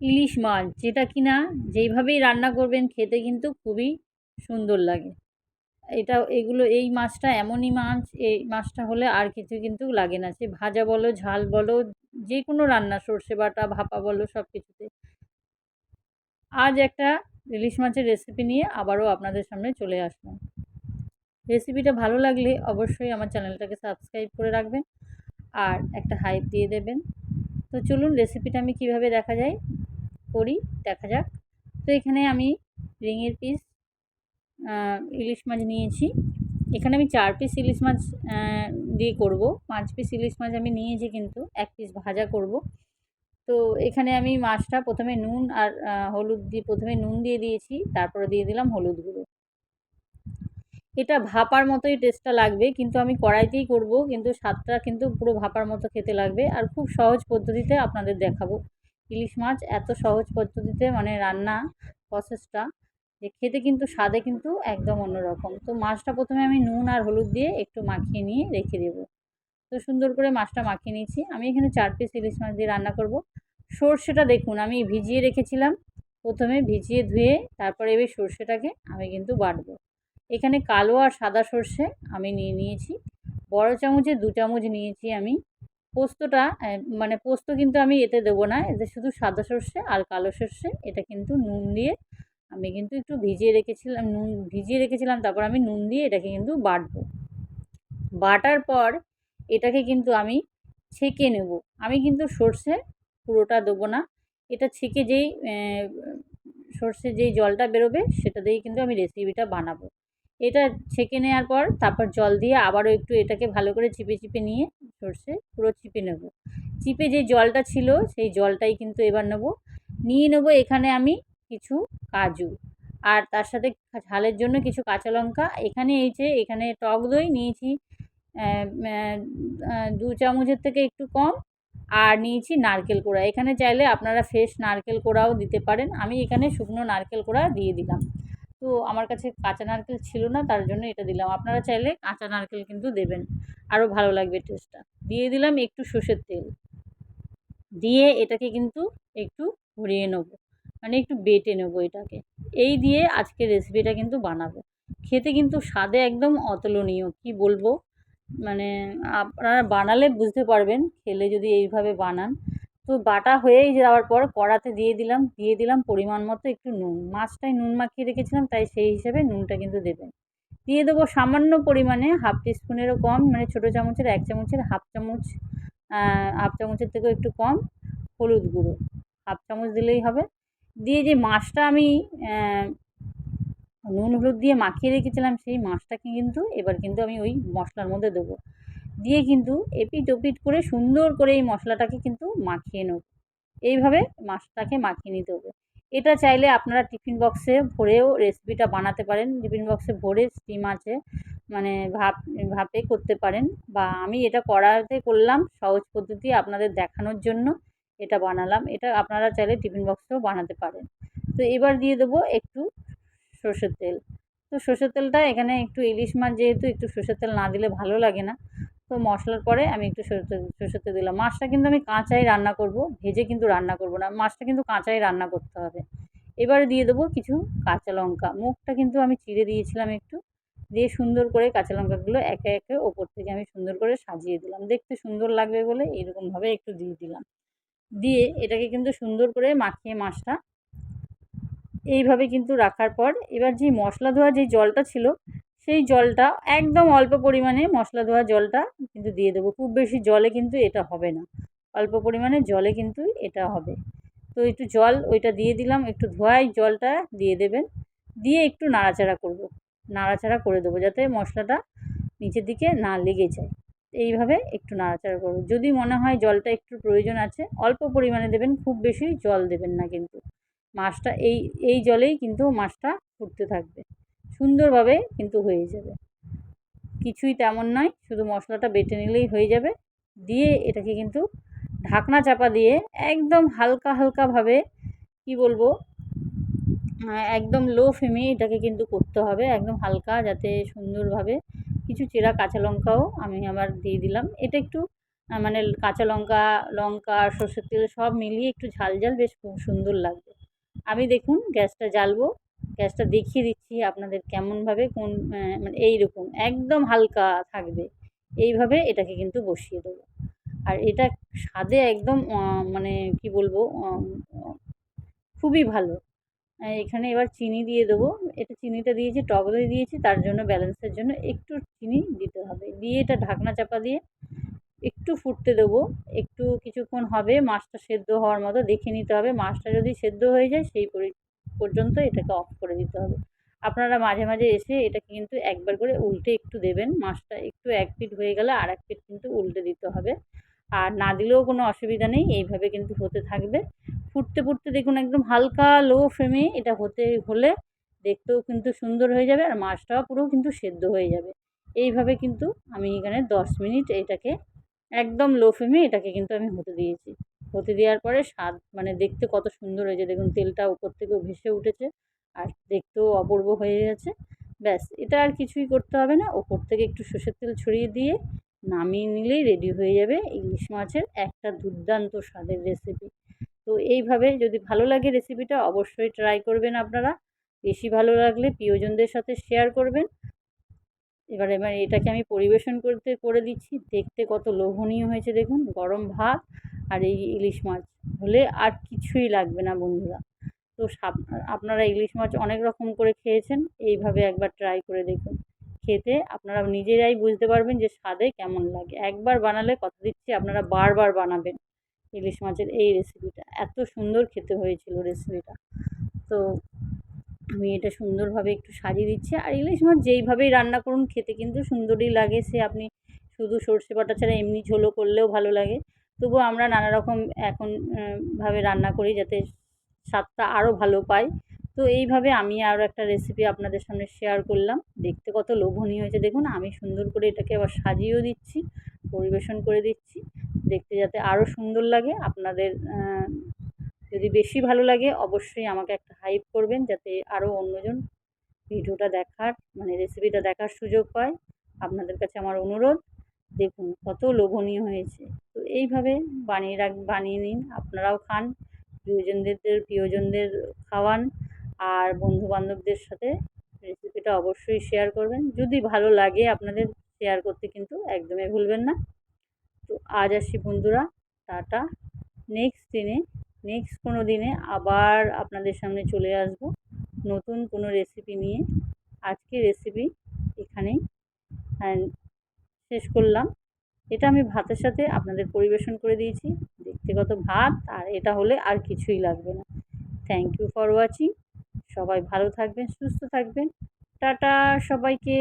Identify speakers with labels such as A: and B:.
A: ইলিশ মাছ, যেটা কিনা যেইভাবেই রান্না করবেন খেতে কিন্তু খুবই সুন্দর লাগে। এটা, এগুলো, এই মাছটা এমনই মাছ, এই মাছটা হলে আর কিছু কিন্তু লাগে না। সে ভাজা বলো, ঝাল বলো যে কোনো রান্না, সর্ষে বাটা, ভাপা বলো সব কিছুতে আজ একটা ইলিশ মাছের রেসিপি নিয়ে আবারও আপনাদের সামনে চলে আসলাম। রেসিপিটা ভালো লাগলে অবশ্যই আমার চ্যানেলটাকে সাবস্ক্রাইব করে রাখবেন আর একটা হাইপ দিয়ে দেবেন। তো চলুন রেসিপিটা আমি কীভাবে দেখা যায়? করি, দেখা যাক। তো এখানে আমি রিঙের পিস ইলিশ মাছ নিয়েছি। এখানে আমি চার পিস ইলিশ মাছ দিয়ে করব। পাঁচ পিস ইলিশ মাছ আমি নিয়েছি কিন্তু, এক পিস ভাজা করব। তো এখানে আমি মাছটা প্রথমে নুন আর হলুদ দিয়ে প্রথমে নুন দিয়ে দিয়েছি, তারপরে দিয়ে দিলাম হলুদ গুঁড়ো। এটা ভাপার মতোই টেস্টটা লাগবে, কিন্তু আমি কড়াইতেই করব, কিন্তু স্বাদটা কিন্তু পুরো ভাপার মতো খেতে লাগবে। আর খুব সহজ পদ্ধতিতে আপনাদের দেখাবো। ইলিশ মাছ এত সহজ পদ্ধতিতে মানে রান্না প্রসেসটা যে খেতে কিন্তু স্বাদে কিন্তু একদম অন্যরকম। তো মাছটা প্রথমে আমি নুন আর হলুদ দিয়ে একটু মাখিয়ে নিয়ে রেখে দেবো। তো সুন্দর করে মাছটা মাখিয়ে নিয়েছি। আমি এখানে চার পিস ইলিশ মাছ দিয়ে রান্না করব। সর্ষেটা দেখুন, আমি ভিজিয়ে রেখেছিলাম। প্রথমে ভিজিয়ে ধুয়ে তারপরে এবার সর্ষেটাকে আমি কিন্তু বাটবো। এখানে কালো আর সাদা সর্ষে আমি নিয়ে নিয়েছি। বড় চামচে দু চামচ নিয়েছি আমি। পোস্তটা মানে পোস্ত কিন্তু আমি এতে দেবো না। এতে শুধু সাদা সর্ষে আর কালো সর্ষে, এটা কিন্তু নুন দিয়ে আমি কিন্তু একটু ভিজিয়ে রেখেছিলাম, নুন ভিজিয়ে রেখেছিলাম, তারপর আমি নুন দিয়ে এটাকে কিন্তু বাটবো। বাটার পর এটাকে কিন্তু আমি ছেঁকে নেব। আমি কিন্তু সর্ষে পুরোটা দেবো না। এটা ছেঁকে যেই সর্ষে যেই জলটা বেরোবে, সেটা দিয়েই কিন্তু আমি রেসিপিটা বানাবো। এটা ছেঁকে নেওয়ার পর তারপর জল দিয়ে আবারও একটু এটাকে ভালো করে চিপে চিপে নিয়ে সর্ষে পুরো চিপে নেব। চিপে যে জলটা ছিল, সেই জলটাই কিন্তু এবার নেব। নিয়ে নেব এখানে আমি কিছু কাজু। আর তার সাথে ঝালের জন্য কিছু কাঁচা লঙ্কা। এখানে এই যে, এখানে টক দই নিয়েছি দু চামচের থেকে একটু কম। আর নিয়েছি নারকেল কোড়া। এখানে চাইলে আপনারা ফ্রেশ নারকেল কোড়াও দিতে পারেন। আমি এখানে শুকনো নারকেল কোড়া দিয়ে দিলাম। তো আমার কাছে কাঁচা নারকেল ছিল না, তার জন্য এটা দিলাম। আপনারা চাইলে কাঁচা নারকেল কিন্তু দেবেন। আরও ভালো লাগবে টেস্টটা দিয়ে দিলাম একটু সর্ষের তেল। দিয়ে এটাকে কিন্তু একটু ঘুরিয়ে নেব। মানে একটু বেটে নেব এটাকে। এই দিয়ে আজকে রেসিপিটা কিন্তু বানাবো। খেতে কিন্তু স্বাদে একদম অতুলনীয়, কি বলব? মানে আপনারা বানালে বুঝতে পারবেন, খেলে যদি এইভাবে বানান। তো বাটা হয়েই যাওয়ার পর কড়াতে দিয়ে দিলাম দিয়ে দিলাম পরিমাণ মতো একটু নুন। মাছটায় নুন মাখিয়ে রেখেছিলাম, তাই সেই হিসেবে নুনটা কিন্তু দেবেন। দিয়ে দেবো সামান্য পরিমাণে হাফ টিস্পুনেরও কম মানে ছোটো চামচের, এক চামচের, হাফ চামচ হাফ চামচের থেকেও একটু কম হলুদ গুঁড়ো। হাফ চামচ দিলেই হবে। দিয়ে যে মাছটা আমি নুন হলুদ দিয়ে মাখিয়ে রেখেছিলাম, সেই মাছটাকে কিন্তু এবার কিন্তু আমি ওই মশলার মধ্যে দেবো। দিয়ে কিন্তু এপিট ওপিট করে সুন্দর করে এই মশলাটাকে কিন্তু মাখিয়ে নেব। এইভাবে মাছটাকে মাখিয়ে নিতে হবে। এটা চাইলে আপনারা টিফিন বক্সে ভরেও রেসিপিটা বানাতে পারেন। টিফিন বক্সে ভরে স্টিম আছে মানে ভাপ, ভাপে করতে পারেন বা আমি এটা কড়াতে করলাম সহজ পদ্ধতি আপনাদের দেখানোর জন্য এটা বানালাম। এটা আপনারা চাইলে টিফিন বক্সেও বানাতে পারেন। তো এবার দিয়ে দেবো একটু সর্ষের তেল। তো সর্ষের তেলটা এখানে একটু ইলিশ মাছ যেহেতু একটু সর্ষের তেল না দিলে ভালো লাগে না। তো মশলার পরে আমি একটু সরষের তেল দিলাম। মাছটা কিন্তু আমি কাঁচাই রান্না করব, ভেজে কিন্তু রান্না করব না। মাছটা কিন্তু কাঁচাই রান্না করতে হবে। এবারে দিয়ে দেবো কিছু কাঁচা লঙ্কা। মুখটা কিন্তু আমি চিড়ে দিয়েছিলাম একটু। দিয়ে সুন্দর করে কাঁচা লঙ্কাগুলো একে একে ওপর থেকে আমি সুন্দর করে সাজিয়ে দিলাম। দেখতে সুন্দর লাগবে বলে এরকমভাবে একটু দিয়ে দিলাম। দিয়ে এটাকে কিন্তু সুন্দর করে মাখিয়ে মাছটা এইভাবে কিন্তু রাখার পর এবার যে মশলা ধোয়া যে জলটা ছিল সেই জলটা, একদম অল্প পরিমাণে মশলা ধোয়া জলটা কিন্তু দিয়ে দেবো। খুব বেশি জলে কিন্তু এটা হবে না। অল্প পরিমাণে জলে কিন্তু এটা হবে। তো একটু জল ওইটা দিয়ে দিলাম, একটু ধোয়াই জলটা দিয়ে দেবেন। দিয়ে একটু নাড়াচাড়া করব। নাড়াচাড়া করে দেবো যাতে মশলাটা নিচের দিকে না লেগে যায়। এইভাবে একটু নাড়াচাড়া করব। যদি মনে হয় জলটা একটু প্রয়োজন আছে, অল্প পরিমাণে দেবেন, খুব বেশি জল দেবেন না কিন্তু। মাছটা এই এই জলেই কিন্তু মাছটা ফুটতে থাকবে। সুন্দরভাবে কিন্তু হয়ে যাবে। কিছুই তেমন নয়, শুধু মশলাটা বেটে নিলেই হয়ে যাবে। দিয়ে এটাকে কিন্তু ঢাকনা চাপা দিয়ে একদম হালকা হালকাভাবে, কি বলব একদম লো ফ্লেমে এটাকে কিন্তু করতে হবে একদম হালকা যাতে সুন্দরভাবে। কিছু চেরা কাঁচা লঙ্কাও আমি আবার দিয়ে দিলাম। এটা একটু মানে কাঁচা লঙ্কা লঙ্কা, সর্ষের তেল সব মিলিয়ে একটু ঝাল ঝাল বেশ খুব সুন্দর লাগবে। আমি দেখুন গ্যাসটা জ্বালবো। গ্যাসটা দেখিয়ে দিচ্ছি আপনাদের কেমনভাবে কোন মানে এইরকম একদম হালকা থাকবে। এইভাবে এটাকে কিন্তু বসিয়ে দেবো। আর এটা স্বাদে একদম মানে কি বলব খুবই ভালো। এখানে এবার চিনি দিয়ে দেবো। এটা চিনিটা দিয়েছি টক দই দিয়েছি, তার জন্য ব্যালেন্সের জন্য একটু চিনি দিতে হবে। দিয়ে এটা ঢাকনা চাপা দিয়ে একটু ফুটতে দেবো। একটু কিছুক্ষণ হবে, মাছটা সেদ্ধ হওয়ার মতো দেখে নিতে হবে। মাছটা যদি সেদ্ধ হয়ে যায়, সেই পরি পর্যন্ত এটাকে অফ করে দিতে হবে। আপনারা মাঝে মাঝে এসে এটাকে কিন্তু একবার করে উল্টে একটু দেবেন। মাছটা একটু এক পিঠ হয়ে গেলে আর এক পিঠ কিন্তু উল্টে দিতে হবে। আর না দিলেও কোনো অসুবিধা নেই, এইভাবে কিন্তু হতে থাকবে। ফুটতে ফুটতে দেখুন একদম হালকা লো ফ্লেমে এটা হতে হলে দেখতেও কিন্তু সুন্দর হয়ে যাবে আর মাছটাও পুরো কিন্তু সেদ্ধ হয়ে যাবে। এইভাবে কিন্তু আমি এখানে দশ মিনিট এটাকে একদম লো ফ্লেমে এটাকে কিন্তু আমি হতে দিয়েছি। হতে দেওয়ার পরে স্বাদ মানে দেখতে কত সুন্দর হয়েছে। দেখুন, তেলটা উপর থেকেও ভেসে উঠেছে আর দেখতেও অপূর্ব হয়ে গেছে। ব্যাস, এটা আর কিছুই করতে হবে না। ওপর থেকে একটু সর্ষের তেল ছড়িয়ে দিয়ে নামিয়ে নিলেই রেডি হয়ে যাবে ইলিশ মাছের একটা দুর্দান্ত স্বাদের রেসিপি তো এইভাবে যদি ভালো লাগে রেসিপিটা অবশ্যই ট্রাই করবেন আপনারা। বেশি ভালো লাগলে প্রিয়জনদের সাথে শেয়ার করবেন। এবার এবার এটাকে আমি পরিবেশন করতে, করে দিচ্ছি। দেখতে কত লোভনীয় হয়েছে, দেখুন। গরম ভাত আর এই ইলিশ মাছ হলে আর কিছুই লাগবে না বন্ধুরা। তো আপনারা ইলিশ মাছ অনেক রকম করে খেয়েছেন, এইভাবে একবার ট্রাই করে দেখুন। খেতে আপনারা নিজেরাই বুঝতে পারবেন যে স্বাদে কেমন লাগে। একবার বানালে কথা দিচ্ছি, আপনারা বারবার বানাবেন ইলিশ মাছের এই রেসিপিটা এত সুন্দর খেতে হয়েছিল রেসিপিটা তো আমি এটা সুন্দরভাবে একটু সাজিয়ে দিচ্ছি। আর ইলিশ মাছ যেইভাবেই রান্না করুন, খেতে কিন্তু সুন্দরই লাগে। সে আপনি শুধু সর্ষে বাটা ছাড়া এমনি ঝোলও করলেও ভালো লাগে। তবুও আমরা নানা রকম এখন ভাবে রান্না করি যাতে স্বাদটা আরও ভালো পাই। তো এইভাবে আমি আরও একটা রেসিপি আপনাদের সামনে শেয়ার করলাম। দেখতে কত লোভনীয় হয়েছে। দেখুন, আমি সুন্দর করে এটাকে আবার সাজিয়েও দিচ্ছি, পরিবেশন করে দিচ্ছি। দেখতে যাতে আরও সুন্দর লাগে। আপনাদের যদি বেশি ভালো লাগে, অবশ্যই আমাকে একটা হাইপ করবেন যাতে আরও অন্যজন ভিডিওটা দেখার মানে রেসিপিটা দেখার সুযোগ পায়। আপনাদের কাছে আমার অনুরোধ। দেখুন, কত লোভনীয় হয়েছে। তো এইভাবে বানিয়ে রাখ, বানিয়ে নিন। আপনারাও খান, প্রিয়জনদের প্রিয়জনদের খাওয়ান আর বন্ধু বান্ধবদের সাথে রেসিপিটা অবশ্যই শেয়ার করবেন। যদি ভালো লাগে আপনাদের শেয়ার করতে কিন্তু একদমই ভুলবেন না। তো আজ আসি বন্ধুরা, টাটা। নেক্সট দিনে নেক্সট কোনো দিনে আবার আপনাদের সামনে চলে আসব নতুন কোনো রেসিপি নিয়ে। আজকে রেসিপি এখানেই। করলাম। এটা আমি ভাতের সাথে আপনাদের পরিবেশন করে দিয়েছি। ব্যক্তিগত ভাত আর এটা হলে আর কিছুই লাগবে না। থ্যাংক ইউ ফর ওয়াচিং সবাই ভালো থাকবেন, সুস্থ থাকবেন। টাটা সবাইকে।